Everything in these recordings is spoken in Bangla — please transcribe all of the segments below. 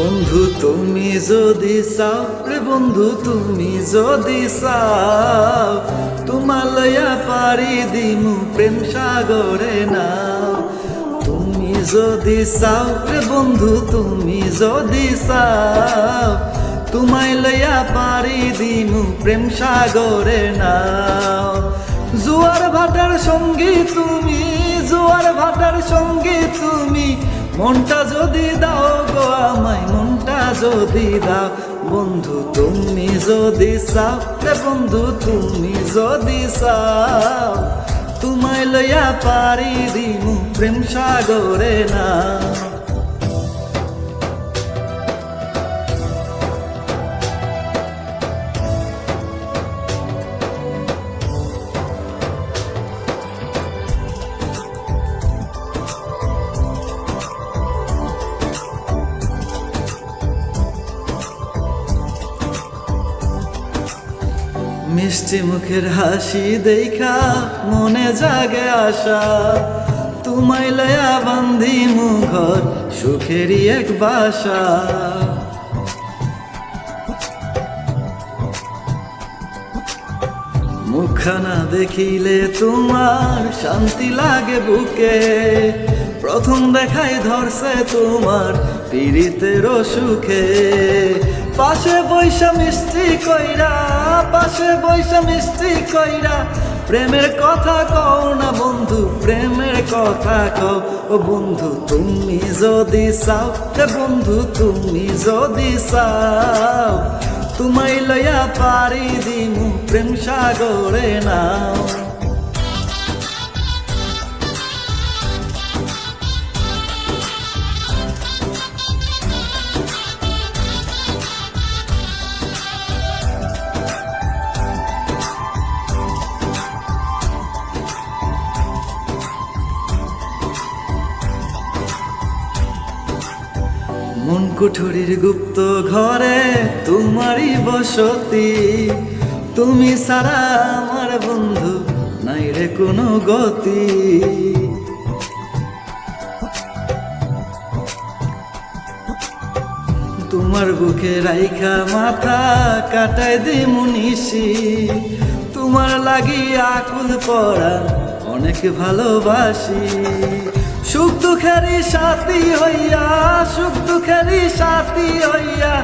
বন্ধু, তুমি যদি চাও, রে বন্ধু, তুমি যদি চাও, তোমার লইয়া পারি দিমু প্রেম সাগরে নাও। তুমি যদি চাও, রে বন্ধু, তুমি যদি চাও, তোমায় লইয়া পারি দিমু প্রেম সাগরে নাও। জুয়ার ভাটার সঙ্গী তুমি, জুয়ার ভাটার সঙ্গী মনটা যদি দাও গো আমায়, মনটা যদি দাও। বন্ধু, তুমি যদি চাও বন্ধু, তুমি যদি চাও। তোমায় লইয়া পারি দিমু, প্রেম সাগরে না। মিষ্টি মুখের হাসি দেখা মনে জাগে আশা। তোমায় লয়া বান্ধি ঘর সুখেরই এক বাসা। মুখখানা দেখিলে তোমার শান্তি লাগে বুকে। প্রথম দেখাই ধরছে তোমার পীড়িতের সুখে। পাশে বৈশা মিষ্টি কইরা, পাশে বৈশা মিষ্টি কইরা, প্রেমের কথা কও না বন্ধু, প্রেমের কথা কও। ও বন্ধু, তুমি যদি চাও রে বন্ধু, তুমি যদি চাও, তোমায় লয়া পারি দিমু, প্রেম সাগরে নাও। মন কুঠুরির গুপ্ত ঘরে তোমারই বসতি। তুমি সারা আমার বন্ধু নাই রে কোনো গতি। তোমার বুকে রাইখা মাথা কাটাই দি মুনিশি তোমার লাগি আকুল পড়া অনেক ভালোবাসি। সুখ দুঃখেরই সাথী হইয়া, সুখ দুঃখেরই সাথী হইয়া,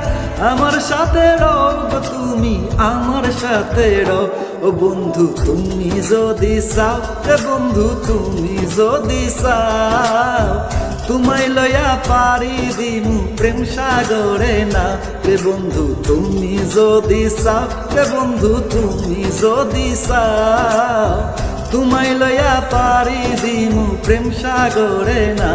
আমার সাথে রও তুমি, আমার সাথে রও। ও বন্ধু, তুমি যদি চাও বন্ধু, তুমি যদি চাও, তোমায় লয়া পারি দিমু প্রেম সাগরে না। রে বন্ধু, তুমি যদি চাও রে বন্ধু, তুমি যদি চাও, তোমায় লয়া পারি দিমু প্রেম সাগরে না।